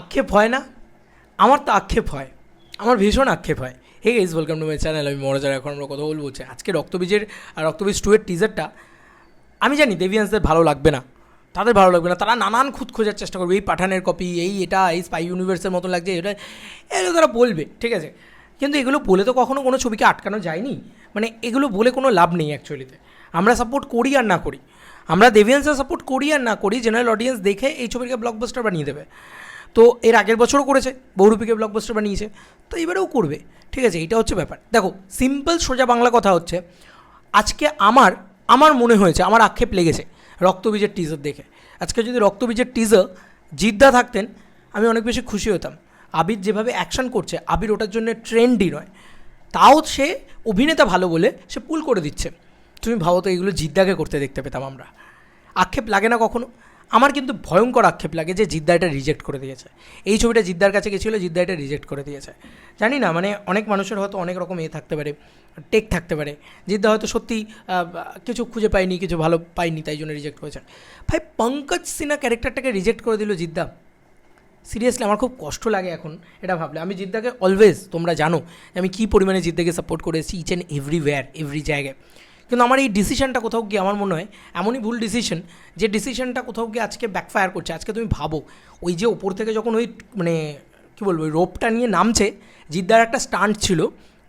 আক্ষেপ হয় না? আমার তো আক্ষেপ হয়। আমার ভীষণ আক্ষেপ হয়। Hey is welcome to my channel আমি মনোজার এখন আমরা কথা বলব হচ্ছে আজকে রক্তবীজের আর রক্তবীজ টু এর টিজারটা আমি জানি দেবিয়ান্সদের ভালো লাগবে না। তাদের ভালো লাগবে না। তারা নানান খুঁত খোঁজার চেষ্টা করবে। এই পাঠানের কপি এই এটা, এই স্পাই ইউনিভার্সের মতো লাগছে, এটা, এগুলো তারা বলবে, ঠিক আছে? কিন্তু এগুলো বলে তো কখনো কোনো ছবিকে আটকানো যায়নি। মানে এগুলো বলে কোনো লাভ নেই অ্যাকচুয়ালিতে আমরা সাপোর্ট করি আর না করি। আমরা দেভিয়ান্সের সাপোর্ট করি আর না করি জেনারেল অডিয়েন্স দেখে এই ছবিকে ব্লকবাস্টার বানিয়ে দেবে। তো এর আগের বছরও করেছে, বহুরূপীকে ব্লকবাস্টার বানিয়েছে, তো এবারেও করবে। ঠিক আছে এটা হচ্ছে ব্যাপার। দেখো সিম্পল সোজা বাংলা কথা হচ্ছে, আজকে আমার আমার মনে হয়েছে, আমার আক্ষেপ লেগেছে রক্তবীজের টিজার দেখে। আজকে যদি রক্তবীজের টিজার জিদ্দা থাকতেন, আমি অনেক বেশি খুশি হতাম। আবির যেভাবে অ্যাকশন করছে, আবির ওটার জন্য ট্রেন্ডই নয়। তাও সে অভিনেতা ভালো বলে সে পুল করে দিচ্ছে। তুমি ভাবো তো এগুলো জিদ্দাকে করতে দেখতে পেতাম আমরা। আক্ষেপ লাগে না কখনো? আমার কিন্তু ভয়ঙ্কর আক্ষেপ লাগে যে জিদ্দা এটা রিজেক্ট করে দিয়েছে। এই ছবিটা জিদ্দার কাছে গেছিল, জিদ্দা এটা রিজেক্ট করে দিয়েছে। জানি না মানে অনেক মানুষের হয়তো অনেক রকম এ থাকতে পারে, টেক থাকতে পারে। জিদ্দা হয়তো সত্যি কিছু খুঁজে পায়নি, কিছু ভালো পায়নি, তাই জন্য রিজেক্ট করেছে। ভাই, পঙ্কজ সিনহা ক্যারেক্টারটাকে রিজেক্ট করে দিল জিদ্দা। সিরিয়াসলি আমার খুব কষ্ট লাগে এখন এটা ভাবলে। আমি জিদ্দাকে অলওয়েজ তোমরা জানো আমি কী পরিমাণে জিদ্দাকে সাপোর্ট করে করেছি ইচ অ্যান্ড এভরিওয়্যার এভরি জায়গায়। কিন্তু আমার এই ডিসিশনটা কোথাও গিয়ে আমার মনে হয় এমনই ভুল ডিসিশন যে ডিসিশনটা কোথাও গিয়ে আজকে ব্যাকফায়ার করছে। আজকে তুমি ভাবো, ওই যে ওপর থেকে যখন ওই মানে কী বলব, ওই রোপটা নিয়ে নামছে, জিদ্দার একটা স্টান্ট ছিল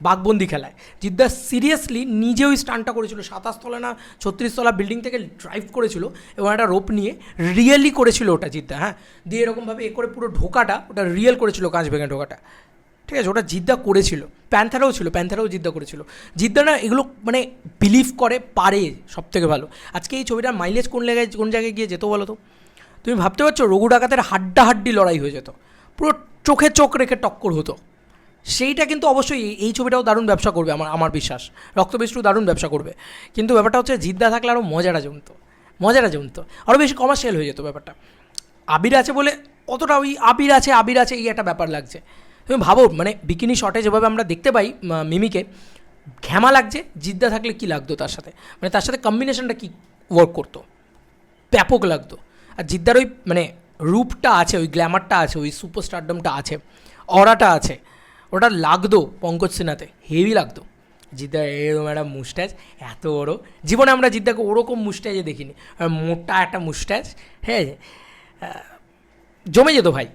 বাঘবন্দি খেলায়। জিদ্দা সিরিয়াসলি নিজে ওই স্টান্টটা করেছিল, সাতাশ তলা না ছত্রিশ তলা বিল্ডিং থেকে ড্রাইভ করেছিল এবং একটা রোপ নিয়ে রিয়েলি করেছিল ওটা জিদ্দা হ্যাঁ? দিয়ে এরকমভাবে এ করে পুরো ঢোকাটা, ওটা রিয়েল করেছিল কাঁচ ভেঙে ঢোকাটা। ঠিক আছে, ওটা জিদ্দা করেছিল। প্যান্থারাও ছিল, প্যান্থারাও জিদ্দা করেছিল। জিদ্দা না এগুলো মানে বিলিভ করে, পারে সব থেকে ভালো। আজকে এই ছবিটার মাইলেজ কোন জায়গায় কোন জায়গায় গিয়ে যেত বলো তো? তুমি ভাবতে পারছ, রঘু ডাকাতের হাড্ডাহাড্ডি লড়াই হয়ে যেত। পুরো চোখে চোখ রেখে টক্কর হতো। সেইটা কিন্তু অবশ্যই এই- ছবিটাও দারুণ ব্যবসা করবে আমার আমার বিশ্বাস। রক্তবিষ্টু দারুণ ব্যবসা করবে। কিন্তু ব্যাপারটা হচ্ছে, জিদ্দা থাকলে আরও মজাটা জমতো। মজাটা জমতো। আরও বেশি কমার্শিয়াল হয়ে যেত ব্যাপারটা। আবির আছে বলে অতটা ওই আবির আছে আবির আছে, এই একটা ব্যাপার লাগছে। তুমি ভাবো মানে বিকিনি শটে যেভাবে আমরা দেখতে পাই মিমিকে, ঘ্যামা লাগছে, জিদ্দা থাকলে কি লাগতো তার সাথে? মানে তার সাথে কম্বিনেশনটা কি ওয়ার্ক করতো? ব্যাপক লাগতো। আর জিদ্দার ওই মানে রূপটা আছে, ওই গ্ল্যামারটা আছে, ওই সুপারস্টারডমটা আছে অরাটা আছে, ওটা লাগতো পঙ্কজ সিনহাতে হেভি লাগতো। জিদ্দার এরকম একটা মুস্ট্যাচ এত বড়। জীবনে আমরা জিদ্দাকে ওরকম মুস্ট্যাচে দেখিনি। মোটা একটা মুস্ট্যাচ হ্যাঁ জমে যেত ভাই।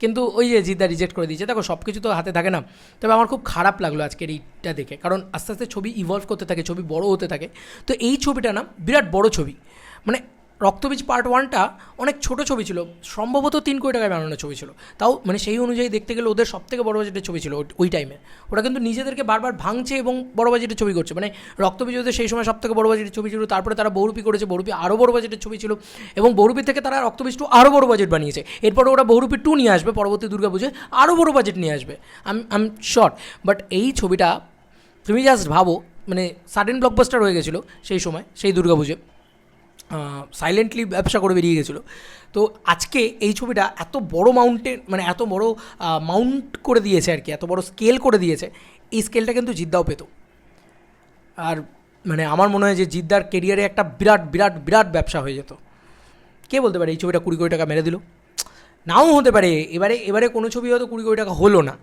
কিন্তু ওই যে জিদ্দা রিজেক্ট করে দিয়েছে, দেখো সব কিছু তো হাতে থাকে না। তবে আমার খুব খারাপ লাগল আজকের এইটা দেখে, কারণ আস্তে আস্তে ছবি ইভলভ করতে থাকে, ছবি বড় হতে থাকে। তো এই ছবিটা না বিরাট বড় ছবি। মানে রক্তবীজ পার্ট ওয়ানটা অনেক ছোট ছবি ছিল। সম্ভবত তিন কোটি টাকায় বানানো ছবি ছিল। তাও মানে সেই অনুযায়ী দেখতে গেলে ওদের সব থেকে বড় বাজেটের ছবি ছিল ওই- টাইমে ওরা কিন্তু নিজেদেরকে বারবার ভাঙছে এবং বড় বাজেটের ছবি করছে। মানে রক্তবীজ ওদের সেই সময় সব থেকে বড় বাজেটের ছবি ছিল, তারপরে তারা বহুরূপী করেছে, বহুরূপী আরও বড় বাজেটের ছবি ছিল এবং বহুরূপী থেকে তারা রক্তবীজ টু আরও বড় বাজেট বানিয়েছে। এরপরে ওরা বহুরূপী টু নিয়ে আসবে, পরবর্তী দুর্গাপুজোয় আরও বড় বাজেট নিয়ে আসবে। আম আম শর্ট বাট এই ছবিটা তুমি জাস্ট ভাবো মানে সাডেন ব্লকবাস্টার হয়ে গেছিল সেই সময়, সেই দুর্গা পুজো সাইলেন্টলি ব্যবসা করে বেরিয়ে গেছিল। তো আজকে এই ছবিটা এত বড় মাউন্টেন মানে এত বড় মাউন্ট করে দিয়েছে আর কি, এত বড় স্কেল করে দিয়েছে, এই স্কেলটা কিন্তু জিদ্দাও পেত। আর মানে আমার মনে হয় যে জিদ্দার কেরিয়ারে একটা বিরাট বিরাট বিরাট ব্যবসা হয়ে যেত। কে বলতে পারে এই ছবিটা কুড়ি কোটি টাকা মেরে দিল? নাও হতে পারে, এবারে এবারে কোনো ছবি হয়তো কুড়ি কোটি টাকা হলো না।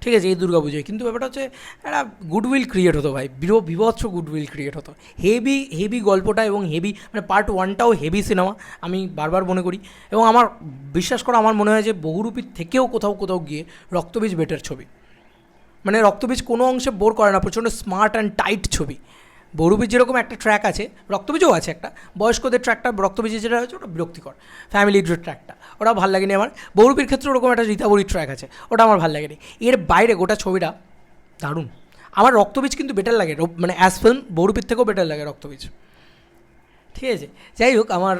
ঠিক আছে, এই দুর্গা পুজোয়। কিন্তু ব্যাপারটা হচ্ছে, একটা গুডউইল ক্রিয়েট হতো ভাই। বিভৎস গুডউইল ক্রিয়েট হতো। হেভি হেভি গল্পটা এবং হেভি মানে পার্ট ওয়ানটাও হেভি সিনেমা আমি বারবার মনে করি। এবং আমার, বিশ্বাস করা, আমার মনে হয় যে বহুরূপীর থেকেও কোথাও কোথাও গিয়ে রক্তবীজ বেটার ছবি। মানে রক্তবীজ কোনো অংশে বোর করে না, প্রচণ্ড স্মার্ট অ্যান্ড টাইট ছবি। বহুরূপীর যেরকম একটা ট্র্যাক আছে, রক্তবীজও আছে একটা, বয়স্কদের ট্র্যাকটা রক্তবীজের যেটা হচ্ছে ওটা বিরক্তিকর ফ্যামিলির ট্র্যাকটা ওটা ভালো লাগেনি আমার। বহুরূপীর ক্ষেত্রে ওরকম একটা রীতাবরীর ট্র্যাক আছে, ওটা আমার ভালো লাগেনি। এর বাইরে গোটা ছবিটা দারুণ। আমার রক্তবীজ কিন্তু বেটার লাগে মানে অ্যাজ ফিল্ম বহুরূপীর থেকেও বেটার লাগে রক্তবীজ। ঠিক আছে? যাই হোক, আমার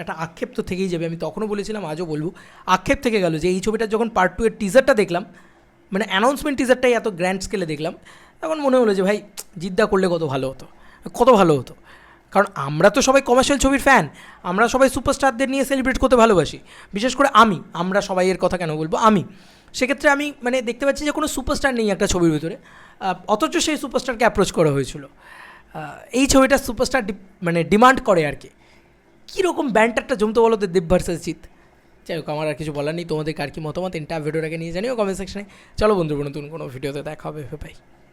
একটা আক্ষেপ তো থেকেই যাবে, আমি তখনও বলেছিলাম, আজও বলব। আক্ষেপ থেকে গেল যে এই ছবিটার যখন পার্ট টু এর টিজারটা দেখলাম মানে অ্যানাউন্সমেন্ট টিজারটাই এত গ্র্যান্ড স্কেলে দেখলাম তখন মনে হলো যে, ভাই, জিদ্দা করলে কত ভালো হতো, কত ভালো হতো। কারণ আমরা তো সবাই কমার্শিয়াল ছবির ফ্যান আমরা সবাই সুপারস্টারদের নিয়ে সেলিব্রেট করতে ভালোবাসি। বিশেষ করে আমি, আমরা সবাই এর কথা কেন বলব? আমি। সেক্ষেত্রে আমি মানে দেখতে পাচ্ছি যে, কোনো সুপারস্টার নেই একটা ছবির ভিতরে। অথচ সেই সুপারস্টারকে অ্যাপ্রোচ করা হয়েছিল। এই ছবিটা সুপারস্টার মানে ডিমান্ড করে আর কি। কীরকম ব্যান্ডটা জমতে বলো তো, দেব ভার্সাস জিৎ? যাই হোক, আমার আর কিছু বলার নেই। তোমাদের কার কি মতামত? এটা ভিডিওটাকে নিয়ে জানিও কমেন্ট সেকশনে চলো বন্ধু নতুন কোনো ভিডিওতে দেখা হবে। বাই